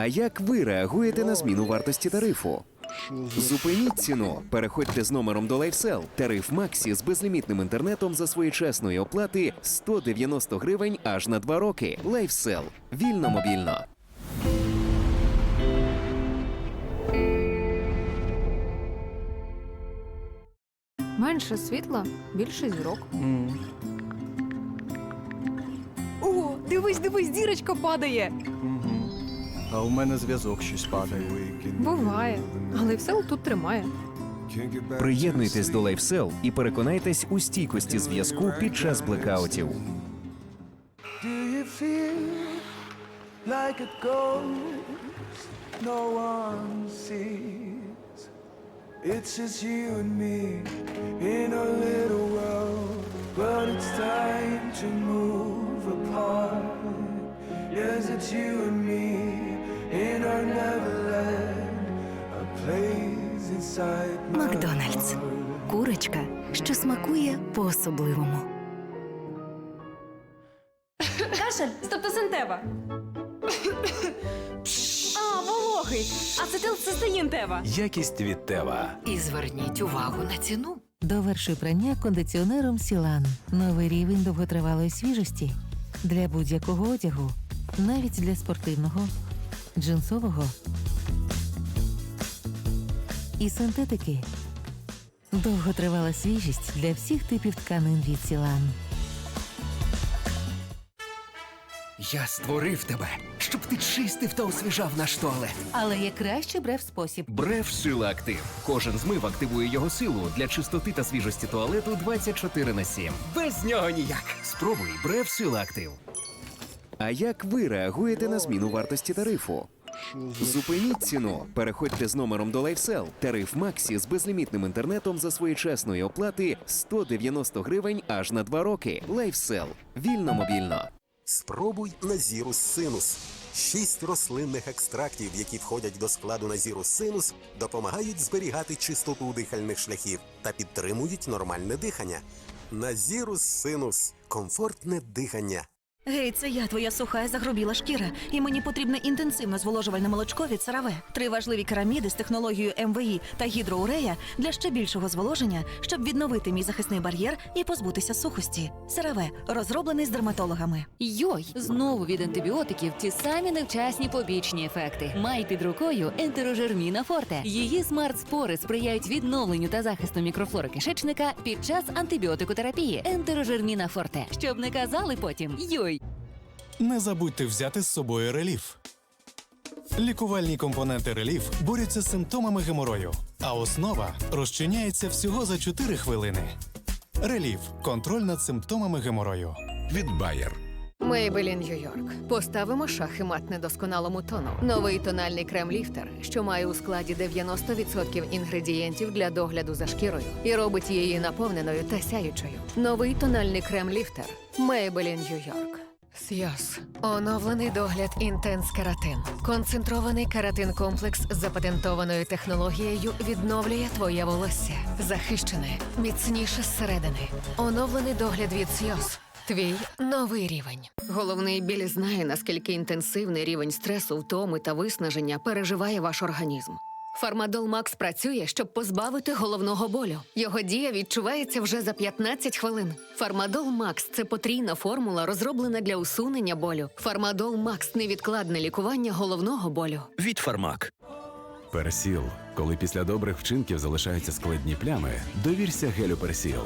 А як ви реагуєте на зміну вартості тарифу? Зупиніть ціну. Переходьте з номером до LifeSell. Тариф Максі з безлімітним інтернетом за своєчасної оплати 190 гривень аж на 2 роки. LifeSell. Вільно мобільно. Менше світла, більше зірок. О, дивись, дивись, зірочка падає. А у мене зв'язок щось падає. Буває, але все тут тримає. Приєднуйтесь до LifeSell і переконайтесь у стійкості зв'язку під час блекаутів. Like no one sees? It's just you and me in a little world, but it's time to move apart. Yes, it's you and me Макдональдс. Курочка, що смакує по-особливому. Кашель, стептосинтева. А, вологий. Ацетилцистеїн тева. Якість від Тева. І зверніть увагу на ціну. Довершуй прання кондиціонером Сілан. Новий рівень довготривалої свіжості для будь-якого одягу, навіть для спортивного, джинсового і синтетики. Довготривала свіжість для всіх типів тканин від Сілан. Я створив тебе, щоб ти чистив та освіжав наш туалет. Але є кращий брев спосіб. Бреф Сила Актив. Кожен змив активує його силу для чистоти та свіжості туалету 24 на 7. Без нього ніяк. Спробуй Бреф Сила Актив. А як ви реагуєте на зміну вартості тарифу? Зупиніть ціну. Переходьте з номером до LifeSell. Тариф Максі з безлімітним інтернетом за своєчасної оплати 190 гривень аж на 2 роки. LifeSell. Вільно мобільно. Спробуй Назірус Синус. Шість рослинних екстрактів, які входять до складу Назірус Синус, допомагають зберігати чистоту дихальних шляхів та підтримують нормальне дихання. Назірус Синус комфортне дихання. Гей, це я, твоя суха і загрубіла шкіра, і мені потрібне інтенсивне зволожувальне молочко від Сараве. Три важливі кераміди з технологією МВІ та гідроурея для ще більшого зволоження, щоб відновити мій захисний бар'єр і позбутися сухості. Сараве розроблений з дерматологами. Йой, знову від антибіотиків ті самі невчасні побічні ефекти. Май під рукою ентерожерміна форте. Її смарт-спори сприяють відновленню та захисту мікрофлори кишечника під час антибіотикотерапії. Ентерожерміна форте. Щоб не казали потім йой. Не забудьте взяти з собою реліф. Лікувальні компоненти реліф борються з симптомами геморою, а основа розчиняється всього за 4 хвилини. Реліф контроль над симптомами геморою. Від Bayer. Maybelline Нью-Йорк. Поставимо шах і мат недосконалому тону. Новий тональний крем-ліфтер, що має у складі 90% інгредієнтів для догляду за шкірою і робить її наповненою та сяючою. Новий тональний крем-ліфтер Maybelline Нью-Йорк. Сйоз. Оновлений догляд Інтенс Кератин. Концентрований кератин комплекс з запатентованою технологією відновлює твоє волосся. Захищене, міцніше зсередини. Оновлений догляд від Сйоз. Твій новий рівень. Головний біль знає, наскільки інтенсивний рівень стресу, втоми та виснаження переживає ваш організм. Фармадол Макс працює, щоб позбавити головного болю. Його дія відчувається вже за 15 хвилин. Фармадол Макс це потрійна формула, розроблена для усунення болю. Фармадол Макс невідкладне лікування головного болю. Від Фармак. Персіл. Коли після добрих вчинків залишаються складні плями, довірся гелю Персіл.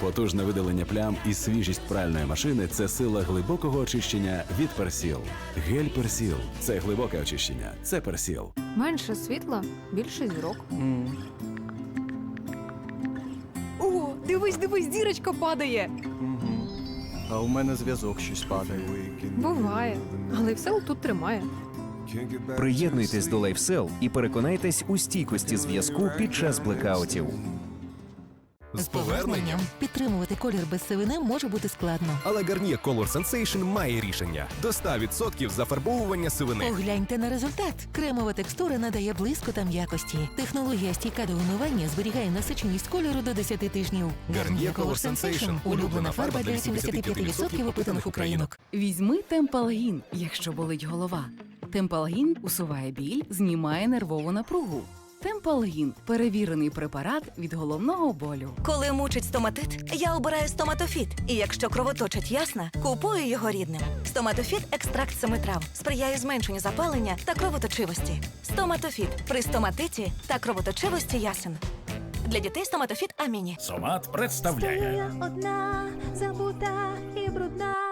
Потужне видалення плям і свіжість пральної машини це сила глибокого очищення від Персіл. Гель Персіл це глибоке очищення. Це Персіл. Менше світла, більше зірок. М. О, дивись, дивись, зірочка падає. Мгм. А у мене зв'язок щось падає. Буває, але все тут тримає. Приєднуйтесь до LifeSell і переконайтесь у стійкості зв'язку під час блекаутів. З поверненням підтримувати колір без сивини може бути складно. Але Garnier Color Sensation має рішення до 100% зафарбовування сивини. Погляньте на результат. Кремова текстура надає блиску та м'якості. Технологія стійка до вимивання зберігає насиченість кольору до 10 тижнів. Garnier Color Sensation – улюблена фарба для 75% опитаних українок. Візьми темпалгін, якщо болить голова. Темпалгін усуває біль, знімає нервову напругу. Темпалгін перевірений препарат від головного болю. Коли мучить стоматит, я обираю стоматофіт. І якщо кровоточить ясна, купую його рідним. Стоматофіт екстракт семи трав сприяє зменшенню запалення та кровоточивості. Стоматофіт при стоматиті та кровоточивості ясен. Для дітей стоматофіт Аміні. Сомат представляє. одна, забута і брудна.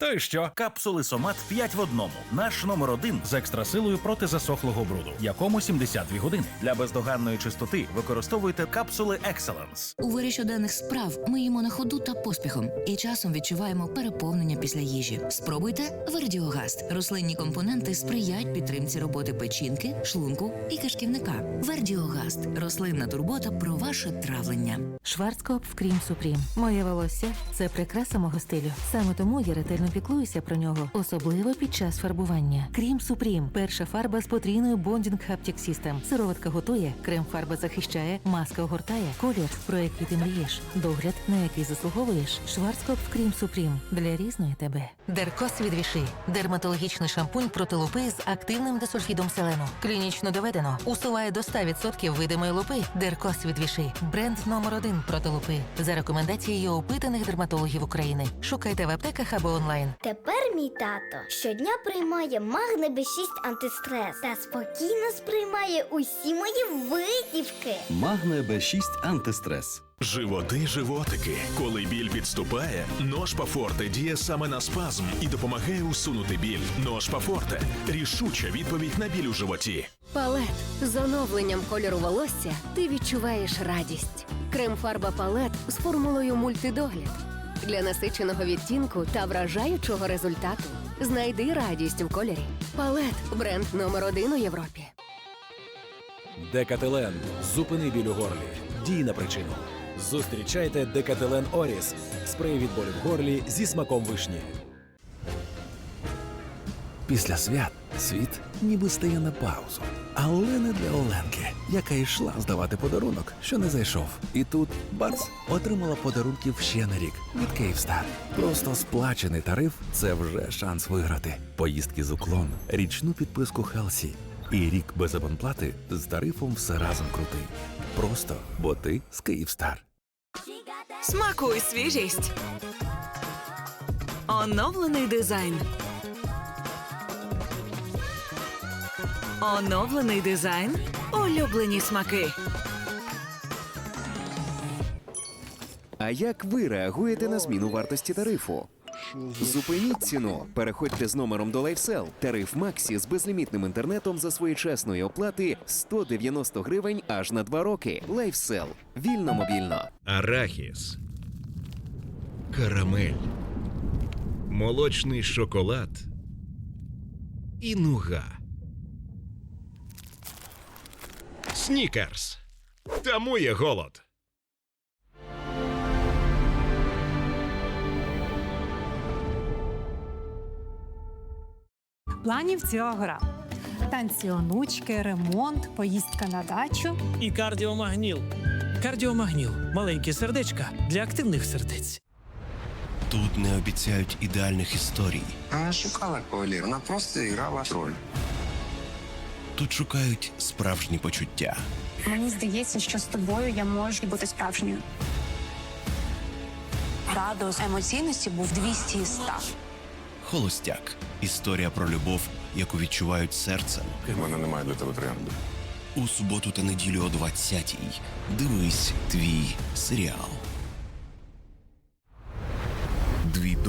То й що? Капсули Сомат 5 в одному. Наш номер один з екстрасилою проти засохлого бруду, якому 72 години. Для бездоганної чистоти використовуйте капсули Excellence. У вирі щоденних справ ми їмо на ходу та поспіхом і часом відчуваємо переповнення після їжі. Спробуйте Вердіогаст. Рослинні компоненти сприяють підтримці роботи печінки, шлунку і кишківника. Вердіогаст рослинна турбота про ваше травлення. Шварцкоп в Крім Супрім. Моє волосся це прикраса мого стилю. Саме тому я ретельно піклуюся про нього, особливо під час фарбування. Крім Супрім перша фарба з потрійною Bonding Haptic System. Сироватка готує, крем-фарба захищає, маска огортає, колір, про який ти мрієш, догляд, на який заслуговуєш. Шварцкоп Крім Супрім для різної тебе. Деркос від Віши. Дерматологічний шампунь проти лупи з активним десульфідом селену. Клінічно доведено. Усуває до 100% видимої лупи. Деркос від Віши. Бренд номер один проти лупи. За рекомендацією опитаних дерматологів України. Шукайте в аптеках або онлайн. Тепер мій тато щодня приймає магне Б6 антистрес та спокійно сприймає усі мої витівки. Магне Б6 антистрес. Животи, животики. Коли біль відступає, Ножпа Форте діє саме на спазм і допомагає усунути біль. Ножпа Форте рішуча відповідь на біль у животі. Палет з оновленням кольору волосся ти відчуваєш радість. Крем-фарба палет з формулою мультидогляд для насиченого відтінку та вражаючого результату. Знайди радість у кольорі. Палет бренд номер один у Європі. Декателен. Зупини біль у горлі. Дій на причину. Зустрічайте Декателен Оріс. Спрей від болю в горлі зі смаком вишні. Після свят світ ніби стає на паузу. Але не для Оленки, яка йшла здавати подарунок, що не зайшов. І тут бац, отримала подарунків ще на рік від Київстар. Просто сплачений тариф це вже шанс виграти. Поїздки з уклон, річну підписку Хелсі. І рік без абонплати з тарифом все разом крутий. Просто бо ти з Київстар. Смакуй свіжість. Оновлений дизайн. Оновлений дизайн. Улюблені смаки. А як ви реагуєте на зміну вартості тарифу? Зупиніть ціну. Переходьте з номером до LifeSell. Тариф Максі з безлімітним інтернетом за своєчасної оплати 190 гривень аж на 2 роки. LifeSell. Вільно мобільно. Арахіс. Карамель. Молочний шоколад. І нуга. Снікерс. Тамує голод. Планів ціла гора. Танці онучки, ремонт, поїздка на дачу. І кардіомагніл. Кардіомагніл маленькі сердечка для активних сердець. Тут не обіцяють ідеальних історій. Вона шукала кавалер, вона просто грала роль. Тут шукають справжні почуття. Мені здається, що з тобою я можу бути справжньою. Градус емоційності був 200 із 100. Холостяк. Історія про любов, яку відчувають серцем. У мене немає для тебе тренду. У суботу та неділю о 20-й. Дивись твій серіал.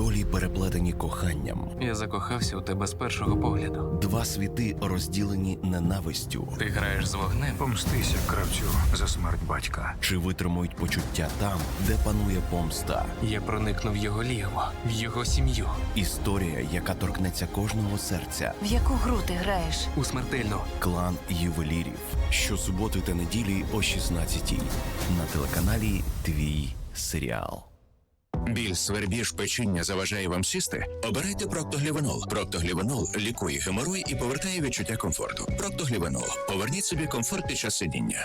Долі переплетені коханням. Я закохався у тебе з першого погляду. Два світи розділені ненавистю. Ти граєш з вогнем. Помстися кравцю за смерть батька. Чи витримують почуття там, де панує помста? Я проникнув в його лігво, в його сім'ю. Історія, яка торкнеться кожного серця. В яку гру ти граєш? У смертельну. Клан ювелірів. Щосуботи та неділі о 16-й. На телеканалі Твій серіал. Біль, свербіж, печіння заважає вам сісти? Обирайте проктоглівенол. Проктоглівенол лікує геморой і повертає відчуття комфорту. Проктоглівенол. Поверніть собі комфорт під час сидіння.